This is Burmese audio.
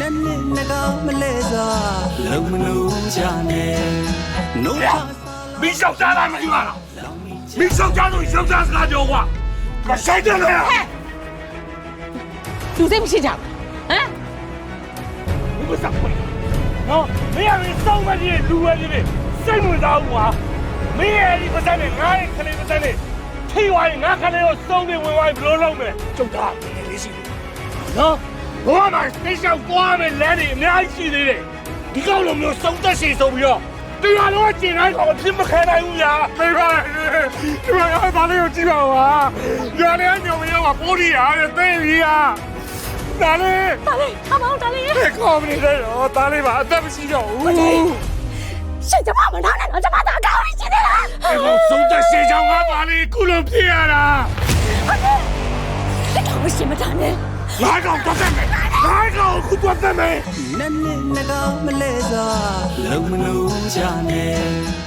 နက်နစ်နှကောင်မလဲစွာလုံမလို့ချနဲ့နိုးချမင်းရှောက်ကြလားမင်းလားမင်းရှောက်ကြလို့ရှောက်ကြစကားပြောကွာမဆိုင်တယ်လေလူစိတ်မရှိကြဘူးဟမ်ဘယ်စကွနော်မင်းရမင်းစောင်းမကြီးလူဝဲကြီးစိတ်ဝင်စားဘူးကွာမင်းရဲ့ဒီပစံနဲ့ငါ့ရဲ့ခလေးပစံနဲ့ထိဝိုင်းငါခလေးကိုစုံနေဝင်ဝိုင်းဘယ်လိုလုပ်မလဲကျုပ်သားလေးရှိတယ်နော် ဘောမစတေးရှောက်သွားမယ်လမ်းတွေအများကြီးရှိသေးတယ်ဒီကောက်လိုမျိုးစုံသက်ရှိဆိုပြီးတော့တရားလုံးကျင်တိုင်းတော့အဖြစ်မခံနိုင်ဘူးညာမေပါဒီမှာရပါလေကိုကြည့်ပါဦးဟာညာနေညုံရောပိုးရီရတယ်သိပြီဟာဒါလေးတာလေးခမောင်းတာလေးဘယ်ကောမနေလဲတော့ဒါလေးပါအသက်မရှိတော့ဘူးရှင်ကျမမနာနဲ့တော့ကျမသာကောင်းနေရှင်သေးလားအဲ့တော့သုံးသက်ရှေးချောင်းကပါလေခုလိုဖြစ်ရတာလက်တော်ရှင်မတာနဲ့ငါ ကောင်တော့တယ်မယ်ငါကောင်ခုတော့တယ်မယ်နက်နစ်နှကောင်မလဲစွာလုံမလို့ချနဲ့